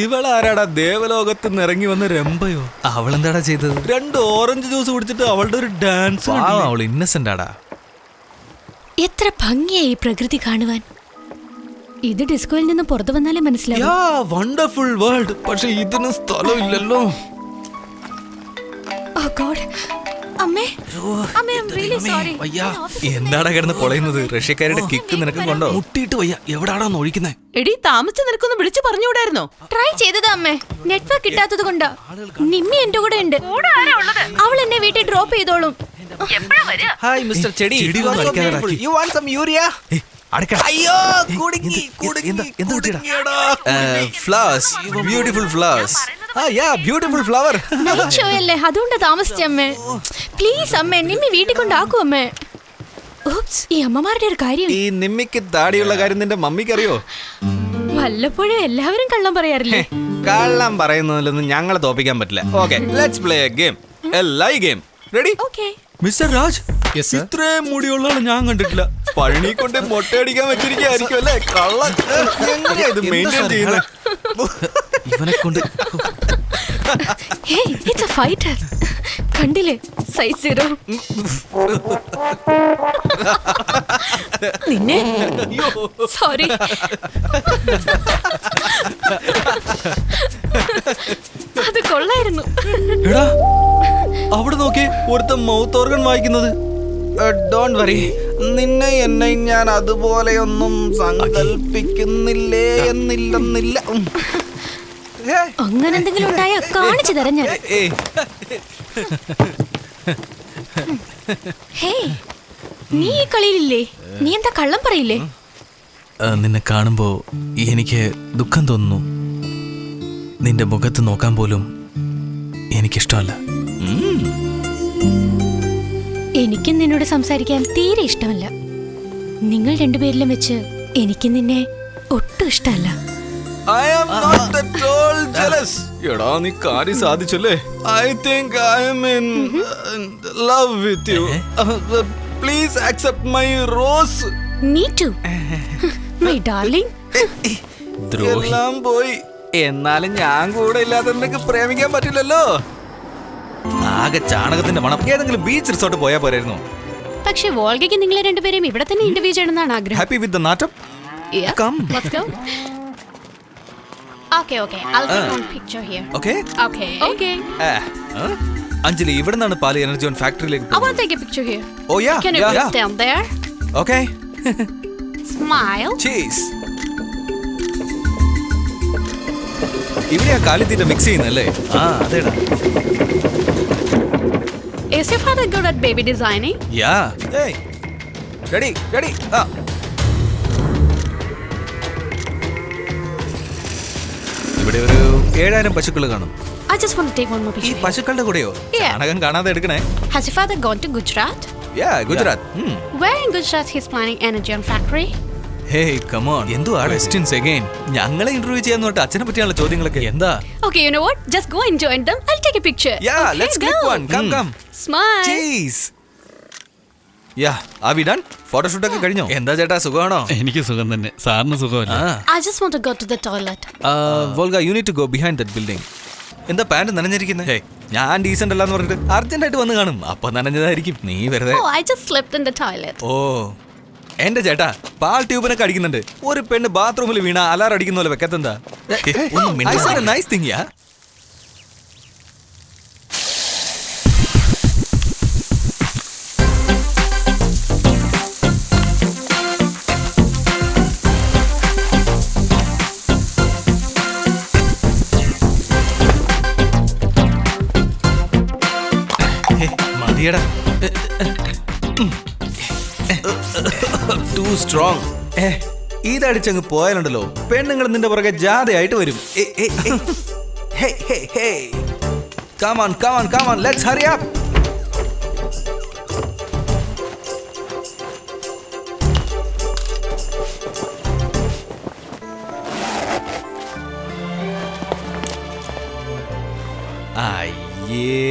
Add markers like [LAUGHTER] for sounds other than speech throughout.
ഇവളാരാടാ ദേവലോകത്ത് ഇറങ്ങി വന്ന രംഭയോ അവളെന്താടാ ചെയ്തത്? രണ്ട് ഓറഞ്ച് ജ്യൂസ് കുടിച്ചിട്ട് അവളുടെ ഒരു ഡാൻസ് അവൾ ഇന്നസെന്റ് ആടാ. എത്ര ഭംഗിയായി ഈ പ്രകൃതി കാണുവാൻ. ഇത് ഡിസ്കോയിൽ നിന്ന് പുറത്തു വന്നാലേ മനസ്സിലാവും. യാ വണ്ടർഫുൾ വേൾഡ് പക്ഷെ ഇതിന് സ്ഥലമില്ലല്ലോ. ഓ ഗോഡ് അമ്മേ അമ്മേ ഐ റിയലി സോറി എന്താടാ കിടന്ന് പൊളയുന്നത്? റഷ്യക്കാരുടെ കിക്ക് നിനക്ക് കൊണ്ടോ? മുട്ടിയിട്ട് വയ്യ. എവിടാടാന്ന് ഒഴിക്കുന്നേ? എടി താമസിച്ച് നിനക്കൊന്ന് വിളിച്ചു പറഞ്ഞുകൂടായിരുന്നോ? ട്രൈ ചെയ്തതാ അമ്മേ. നെറ്റ്വർക്ക് കിട്ടാത്തത് കൊണ്ടാ. നിമ്മി എന്റെ കൂടെ ഉണ്ട്. അവൾ എന്നെ വീട്ടിൽ ഡ്രോപ്പ് ചെയ്തോളും. ഹായ് മിസ്റ്റർ ചെടി. യു വാണ്ട് സം യൂറിയ അയ്യോ കുടുങ്ങി flowers beautiful flowers ah yeah beautiful flower night show അല്ലേ അതുകൊണ്ട് താമസിച്ചേ അമ്മേ. പ്ലീസ് അമ്മേ നിമ്മി വീട്ടിൽ കൊണ്ടാക്കൂ അമ്മേ. ഓപ്സ് ഈ അമ്മമാരുടെ ഒരു കാര്യം. ഈ നിമ്മിക്ക് താടിയുള്ള കാര്യം നിന്റെ മമ്മിക്ക് അറിയോ വല്ലപ്പോഴും എല്ലാവരും കള്ളം പറയാറില്ലേ? കള്ളം പറയുന്നതിലൊന്നും ഞങ്ങളെ തോപ്പിക്കാൻ പറ്റില്ല. Okay let's play a game a lie game ready okay mister Raj ഇത്രയും മുടിയുള്ള ആളെ ഞാൻ കണ്ടിട്ടില്ല. പഴണി കൊണ്ട് മൊട്ടയടിക്കാൻ വെച്ചിരിക്കും അല്ലേ? കള്ളൻ എങ്ങനെയാ ഇത് മെയിന്റെയിൻ ചെയ്യുന്നത് ഇവനെ കൊണ്ട് ഹേ ഇറ്റ്സ് എ ഫൈറ്റർ കണ്ടില്ലേ? സൈസ് സീറോ നിന്നെ സോറി. അത് കൊള്ളായിരുന്നു. എടാ അവിടെ നോക്കി ഒരുത്തൻ മൗത്ത് ഓർഗൻ വായിക്കുന്നത്. ഡോണ്ട് വറി നിന്നെ എന്നെ ഞാൻ അതുപോലെയൊന്നും സങ്കല്പിക്കുന്നില്ലേ എന്നില്ലെന്നില്ല. അങ്ങനെ എന്തെങ്കിലും ഉണ്ടായാ കാണിച്ചു തരാം ഞാൻ. ഏയ്, ഹേ നീ ഈ കളിയിലില്ലേ? നീ എന്താ കള്ളം പറയില്ലേ? നിന്നെ കാണുമ്പോ എനിക്ക് ദുഃഖം തോന്നുന്നു. നിന്റെ മുഖത്ത് നോക്കാൻ പോലും എനിക്കിഷ്ടമല്ല. എനിക്കും നിന്നോട് സംസാരിക്കാൻ തീരെ ഇഷ്ടമല്ല. നിങ്ങൾ രണ്ടുപേരിലും വെച്ച് എനിക്ക് നിന്നെ ഒട്ടും ഇഷ്ടമല്ല. I am not at all jealous. എടാ നീ കാര്യം സാധിച്ചല്ലേ? I think I am in love with you please accept my rose me too my darling എല്ലാം പോയി. എന്നാലും ഞാൻ കൂടെ ഇല്ലാതെ നിനക്ക് പ്രേമിക്കാൻ പറ്റില്ലല്ലോ. ആകെ ചാണകത്തിന്റെ മണം. ഏതെങ്കിലും ബീച്ച് റിസോർട്ട് പോയാ പോരായിരുന്നു. പക്ഷെ വോൾഗയ്ക്ക് നിങ്ങളെ രണ്ടുപേരെയും ഇവിടെ തന്നെ ഇന്റർവ്യൂ ചെയ്യണമെന്നാണ് ആഗ്രഹം. Happy with the നാട്ടം come Come. Let's go. Okay, okay. I'll take one picture here. Okay Okay. Okay. Anjali ഇവിടെ നിന്നാണ് പാല് energy on ഫാക്ടറിയിലേക്ക് I want to take a picture here. Oh yeah Can you please stand there? Okay Smile. Cheese ഇവിടെയാ കാലിത്തീറ്റ mix ചെയ്യുന്നല്ലേ ആ അതേടാ Is your father good at baby designing? യാ ഏയ് ready ready ആ ഇവിടെ ഒരു ഏഴായിരം പശുക്കൾ കാണും I just want to take one more ഈ picture. here. പശുക്കളുടെ കൂടെയോ Yeah. ചാണകം കാണാതെ എടുക്കണേ Has your father gone to Gujarat? Yeah Gujarat Where in Gujarat he's planning energy on factory? Hey come on ah questions again ഞങ്ങളെ interview ചെയ്യാൻ തൊട്ട് അച്ഛനെ പറ്റിയുള്ള ചോദ്യങ്ങളൊക്കെ എന്താ Okay, you know what? Just go and join them. I'll take a picture. Yeah okay, let's go. Click one come come Smile. Cheese yeah ah വിടാൻ ഫോട്ടോഷൂട്ടൊക്കെ കഴിഞ്ഞോ? എന്താ ചേട്ടാ സുഖമാണോ? എനിക്ക് സുഖം തന്നെ. സാറിന് സുഖമല്ല. Volga you need to go behind that building എന്താ പാന്റ് നനഞ്ഞിരിക്കുന്നത് ഞാൻ ഡീസന്റ് അല്ലാന്ന് പറഞ്ഞിട്ട് അർജന്റ് ആയിട്ട് വന്ന് കാണും. അപ്പൊ നനഞ്ഞതായിരിക്കും. നീ വെറുതെ Oh, I just slept in the toilet. ഓ. എന്റെ ചേട്ടാ പാൽ ട്യൂബിനൊക്കെ അടിക്കുന്നുണ്ട് ഒരു പെണ്ണ് ബാത്റൂമിൽ വീണ അലാർ അടിക്കുന്ന പോലെ വെക്കത്തെന്താ? നൈസ് തിങ് യാ മതിയടാ ടു സ്ട്രോങ് ഏ ഇതടിച്ചങ്ങ് പോയാലുണ്ടല്ലോ പെണ്ണുങ്ങൾ നിന്റെ പുറകെ ജാഥയായിട്ട് വരും. Come on come on come on let's hurry up അയ്യേ.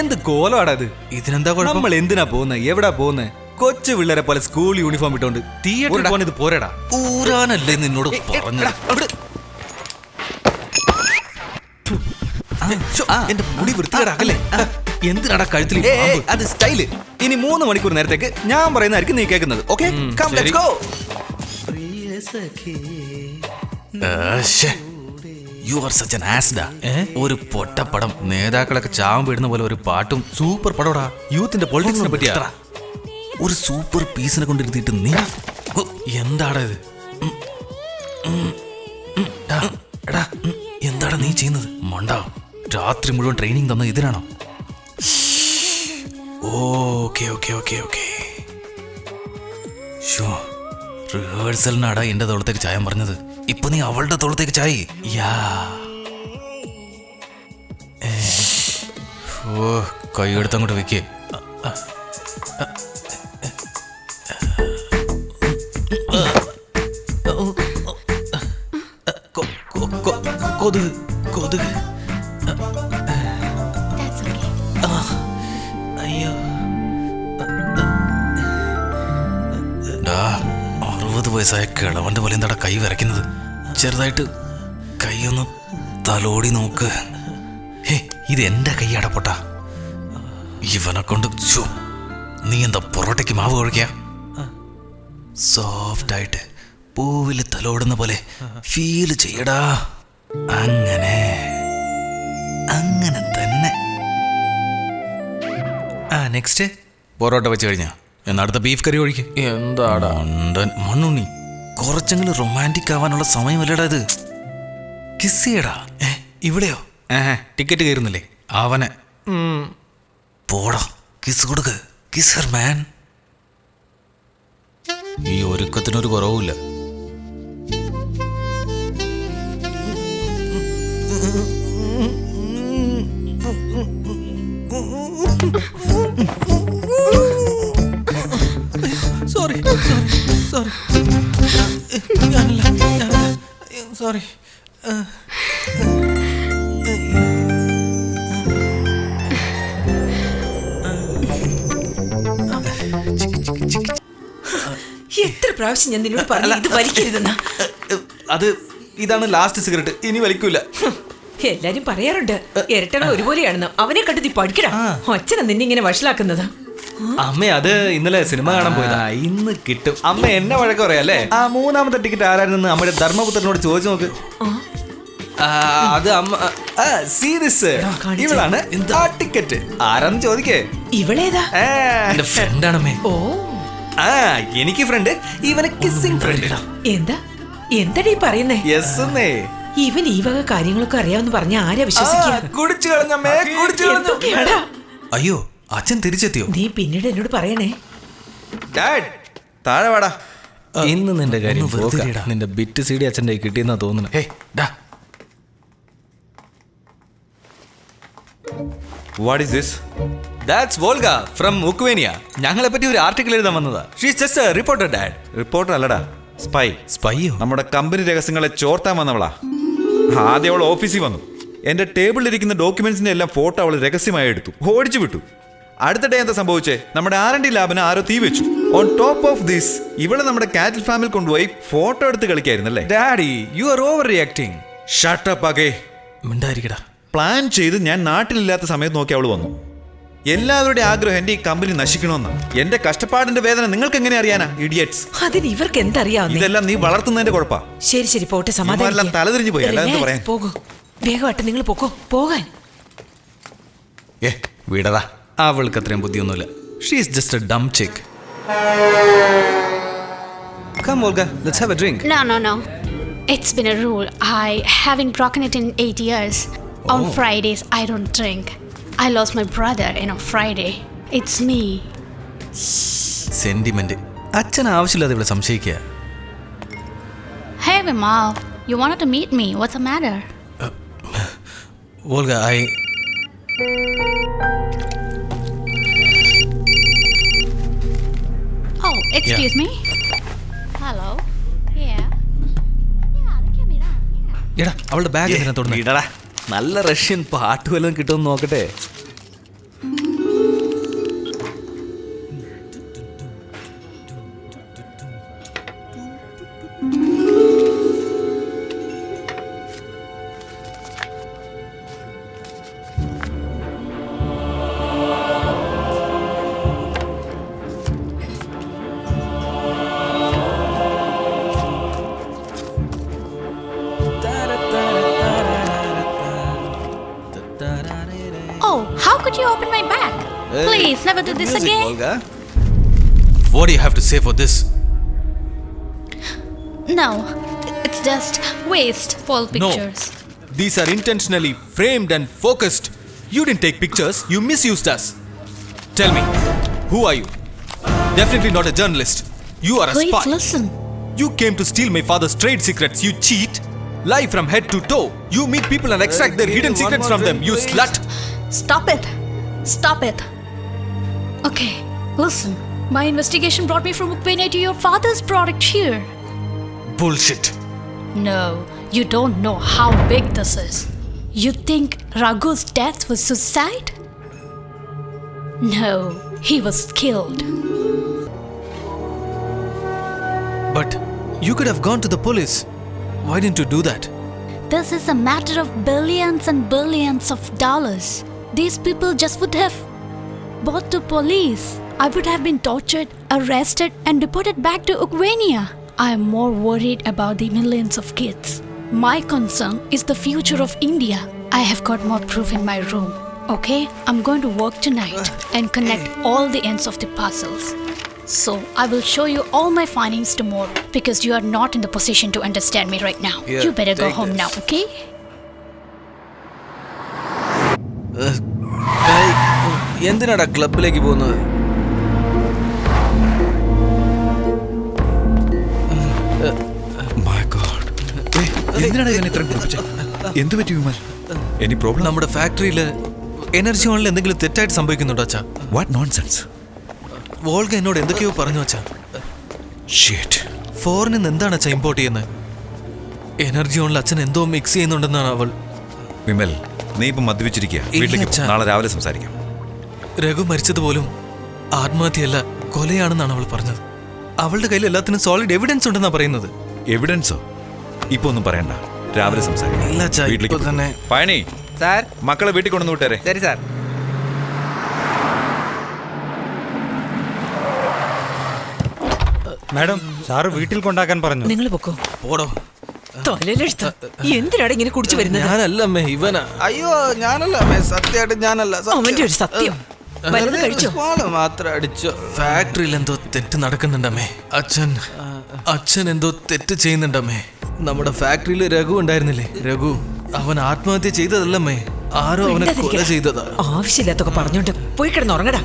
എന്ത് കോലമാടാ ഇത്? ഇതിനെന്താ കുഴപ്പം? നമ്മൾ എന്തിനാ പോകുന്നത് എവിടാ പോകുന്നത് കൊച്ചു പിള്ളേരെ പോലെ സ്കൂൾ യൂണിഫോം ഇട്ടോണ്ട് തിയേറ്ററിൽ പോകാൻ ഇത് പോരടാ. ഊരാനല്ലേ നിന്നോട് അവിടെ. എന്റെ മുടി വൃത്തികേടാക്കല്ലേ എന്തിനാടാ കഴുത്തിൽ അത് സ്റ്റൈൽ. ഇനി മൂന്ന് മണിക്കൂർ നേരത്തേക്ക് ഞാൻ പറയുന്നതായിരിക്കും നീ കേൾക്കുന്നത് okay? Come let's go you are such ആസ്ഡ ഒരു പൊട്ടപ്പടം നേതാക്കളൊക്കെ ചാവം വീടുന്ന പോലെ ഒരു പാട്ടും സൂപ്പർ പടോടാ. യൂത്തിന്റെ പൊളിറ്റിക്സിനെ പറ്റിയാ. ഒരു സൂപ്പർ പീസിനെ കൊണ്ടിരുത്തിയിട്ട് നീ എന്താടാ ഇത്? എടാ. എന്താടാ നീ ചെയ്യുന്നത്? മണ്ട. രാത്രി മുഴുവൻ ട്രെയിനിങ് തന്ന ഇതിനാണോ? Okay okay okay okay. Show റിഹേഴ്സലിനാടാ എന്റെ തോളത്തേക്ക് ചായം പറഞ്ഞത്. ഇപ്പൊ നീ അവളുടെ തോളത്തേക്ക് ചായി യാ ഏ, ഓ കൈയെടുത്ത് അങ്ങോട്ട് വെക്കേ കൊതുക് കൊതുക് വയസ്സായ കിളവന്റെ പോലെ എന്താടാ കൈ വരയ്ക്കുന്നത്? ചെറുതായിട്ട് കൈയൊന്ന് തലോടി നോക്ക്. ഹേ ഇത് എന്റെ കൈ അടപ്പൊട്ട ഇവനെ കൊണ്ട് നീ എന്താ പൊറോട്ടയ്ക്ക് മാവ് കുഴയ്ക്ക? സോഫ്റ്റ് ആയിട്ട് പൂവിൽ തലോടുന്ന പോലെ ഫീൽ ചെയ്യടാ. അങ്ങനെ അങ്ങനെ തന്നെ. ആ നെക്സ്റ്റ് പൊറോട്ട വെച്ച് കഴിഞ്ഞാ? എന്നാ അടുത്ത ബീഫ് കറി ഒഴിക്ക്. എന്താടാ? മണ്ടൻ മണ്ണുണ്ണി. കുറച്ചെങ്കിലും റൊമാന്റിക് ആവാനുള്ള സമയമല്ലേടാ ഇത്. കിസ് ചെയ്യടാ. ഏ ഇവിടെയോ? ഏ ടിക്കറ്റ് കയറുന്നില്ലേ? അവനെ പോടാ കിസ് കൊടുക്ക്. കിസ് ഹർ മാൻ ഈ ഒരുക്കത്തിനൊരു കുറവുമില്ല. സോറി [LAUGHS] പ്രാവശ്യം ഞാൻ നിന്നോട് പറഞ്ഞു ഇത് വലിക്കരുതെന്നാ. അത് ഇതാണ് ലാസ്റ്റ് സിഗരറ്റ് ഇനി വലിക്കൂല. എല്ലാരും പറയാറുണ്ട് ഇരട്ടകൾ ഒരുപോലെയാണെന്ന്. അവനെ കണ്ടു നീ പഠിക്കടാ. അച്ഛനാ നിന്നെ ഇങ്ങനെ വഷളാക്കുന്നത്. അമ്മ അത് ഇന്നലെ സിനിമ കാണാൻ പോയതാ. ഇന്ന് കിട്ടും. അമ്മ എന്നെ വഴക്ക് പറയാല്ലേ ആ മൂന്നാമത്തെ ടിക്കറ്റ് ആരായിരുന്നു അമ്മയുടെ ധർമ്മപുത്രനോട് ചോദിച്ചു നോക്ക്. ആ, അത് അമ്മ സീരിയസ് ഇവളാണ് ആ ടിക്കറ്റ് ആരാന്ന് ചോദിക്കേ. ഇവളേതാ? ഫ്രണ്ടാണമ്മേ ഓ. ആ എനിക്ക് ഫ്രണ്ട് ഇവന് കിസ്സിംഗ് ഫ്രണ്ട് എന്താ? എന്താടീ പറയുന്നേ? യെസ് എന്നേ. ഇവൻ ഈ വക കാര്യങ്ങളൊക്കെ അറിയാമെന്ന് പറഞ്ഞ ആരാ വിശ്വസിക്കുക? അയ്യോ അച്ഛൻ തിരിച്ചെത്തിയോ? നീ പിന്നീട് എന്നോട് പറയണേ. ഡാഡ് താഴെ വാടാ. ഇന്ന് നിന്റെ കാര്യം. നിന്റെ ബിറ്റ് സി ഡി അച്ഛന്റെ കിട്ടിയെന്നാ തോന്നുന്നു ഹേ ഡാ. What is this that's Volga from ഉക്വേനിയ ഞങ്ങളെ പറ്റി ഒരു ആർട്ടിക്കിൾ എഴുതാൻ വന്നതാ. She's just reporter dad reporter അല്ലടാ. സ്പൈ സ്പൈയോ നമ്മുടെ കമ്പനി രഹസ്യങ്ങളെ ചോർത്താൻ വന്നവളാ. ആദ്യം അവൾ ഓഫീസിൽ വന്നു. എന്റെ ടേബിളിലിരിക്കുന്ന ഡോക്യുമെന്റ്സിന്റെ എല്ലാം ഫോട്ടോ അവൾ രഹസ്യമായി എടുത്തു. ഓടിച്ചു വിട്ടു. അടുത്ത ഡേ എന്താ സംഭവിച്ചേ? നമ്മുടെ ആർ എൻ ഡി ലാബിന് ആരോ തീ വെച്ചു. ഓൺ ടോപ്പ് ഓഫ് ദിസ് ഇവളെ നമ്മുടെ കാറ്റിൽ ഫാമിൽ കൊണ്ടുപോയി ഫോട്ടോ എടുത്ത് കളിക്കായിരുന്നല്ലേ? Daddy you are overreacting shut up അകേ മിണ്ടായിരിക്കടാ. പ്ലാൻ ചെയ്ത് ഞാൻ നാട്ടിലില്ലാത്ത സമയത്ത് നോക്കി അവൾ വന്നു. എല്ലാവരുടെയും ആഗ്രഹം എന്റെ ഈ കമ്പനി നശിക്കണമെന്ന്. എന്റെ കഷ്ടപ്പാടിന്റെ വേദന നിങ്ങൾക്ക് എങ്ങനെ അറിയാനാ ഇഡിയറ്റ്സ്? അതിന് ഇവർക്ക് എന്തറിയാവുന്നേ? ഇതെല്ലാം നീ വളർത്തുന്നതിന്റെ കുഴപ്പാ. ശരി ശരി പോട്ടെ സമാധാനം തലതിരിഞ്ഞു പോയി, അല്ല എന്ന് പറയാൻ? പോകൂ. വേഗമായിട്ട് നിങ്ങൾ പോക്കോ പോകാൻ. ഏ വിടടാ. അവൾക്ക് അത്രയും ബുദ്ധിയൊന്നുമില്ല. She is just a dumb chick come Olga, let's have a drink No, no, no. It's been a rule. I haven't broken it in eight years. On Fridays, I don't drink. I lost my brother in a Friday. It's me. Sentiment അച്ഛൻ ആവശ്യമില്ലാതെ ഇവിടെ സംശയിക്കുക Hey, Vimal. You wanted to meet me. What's the matter? Volga I Oh, excuse me. Hello. Yeah. Yeah, they can be done. Yeah. എടാ അവളുടെ bag എന്തിനാ തൊടുന്നത് ഇടടാ നല്ല Russian പാട്ട് വല്ലതും കിട്ടുമെന്ന് നോക്കട്ടെ. never do this music, again. What do you have to say for this? No, it's just waste fall pictures. No. These are intentionally framed and focused. You didn't take pictures, you misused us. Tell me, who are you? Definitely not a journalist. You are a spy. Listen. You came to steal my father's trade secrets. You cheat. Lie from head to toe. You meet people and extract their hidden secrets from them. You slut. Stop it. Stop it. Okay, listen. My investigation brought me from Ukraine to your father's product here. Bullshit. No, you don't know how big this is. You think Raghu's death was suicide? No, he was killed. But you could have gone to the police. Why didn't you do that? This is a matter of billions and billions of dollars. These people just would have bought to police. I would have been tortured, arrested, and deported back to Ukraine. I am more worried about the millions of kids. My concern is the future of India. I have got more proof in my room. Okay, I'm going to work tonight and connect all the ends of the puzzles. So I will show you all my findings tomorrow because you are not in the position to understand me right now. Here, you better go home this. now, okay? എന്തിനാടാ ക്ലബിലേക്ക് പോകുന്നത്? എന്തിനാണ് ഞാൻ ഇത്രയും കുറിപ്പിച്ചത് എന്ത് പറ്റി Vimal? Any problem നമ്മുടെ ഫാക്ടറിയിൽ energy ഓണിൽ എന്തെങ്കിലും തെറ്റായിട്ട് സംഭവിക്കുന്നുണ്ടോ അച്ഛാ? വാട്ട് നോൺ സെൻസ് വോൾഗ എന്നോട് എന്തൊക്കെയോ പറഞ്ഞു അച്ഛാ. ഷീറ്റ് ഫോറിനിൽ നിന്ന് എന്താണ് അച്ഛാ ഇമ്പോർട്ട് ചെയ്യുന്നത് എനർജി ഓണിൽ അച്ഛൻ എന്തോ മിക്സ് ചെയ്യുന്നുണ്ടെന്നാണ് അവൾ. വിമൽ നീ ഇപ്പം മദ്യപിച്ചിരിക്കുക വീട്ടിലേക്ക് നാളെ രാവിലെ സംസാരിക്കാം. രഘു മരിച്ചത് പോലും ആത്മഹത്യയല്ല കൊലയാണെന്നാണ് അവൾ പറഞ്ഞത്. അവളുടെ കയ്യിൽ എല്ലാത്തിനും സോളിഡ് എവിഡൻസ് ഉണ്ടെന്നാ പറയുന്നത്. എവിഡൻസോ ഇപ്പൊ ഒന്നും പറയണ്ട. രാവിലെ സംസാരിക്കാം. ഇല്ല, അച്ഛാ, വീട്ടിലേക്ക് ഇപ്പൊ പോ. തന്നെ. പഴനി സാർ. മക്കളെ വീട്ടിൽ കൊണ്ടു വിട്ടേരെ. ശരി സാർ. മാഡം സാറ് വീട്ടിൽ കൊണ്ടാക്കാൻ പറഞ്ഞു. നിങ്ങൾ പൊക്കോ. പോടോ. എന്തിനാണ് ഇങ്ങനെ കുടിച്ചു വരുന്നത്? ഞാനല്ല അമ്മേ ഇവനാ. അയ്യോ ഞാനല്ല അമ്മേ, സത്യമായിട്ട് ഞാനല്ല സത്യം. അവന്റെ ഒരു സത്യം. വല്ലതും വെറുതെ കഴിച്ചോ? മാത്രം അടിച്ചോ. ഫാക്ടറിയിൽ എന്തോ തെറ്റ് നടക്കുന്നുണ്ടമ്മേ. അച്ഛൻ അച്ഛൻ എന്തോ തെറ്റ് ചെയ്യുന്നുണ്ടമ്മേ. നമ്മുടെ ഫാക്ടറിയിൽ രഘു ഉണ്ടായിരുന്നില്ലേ? രഘു അവൻ ആത്മഹത്യ ചെയ്തതല്ലേ ആരോ അവനെ കൊല ചെയ്തതാ. ആവശ്യമില്ലാത്തൊക്കെ പറഞ്ഞോണ്ട് പോയി കിടന്നുറങ്ങടാ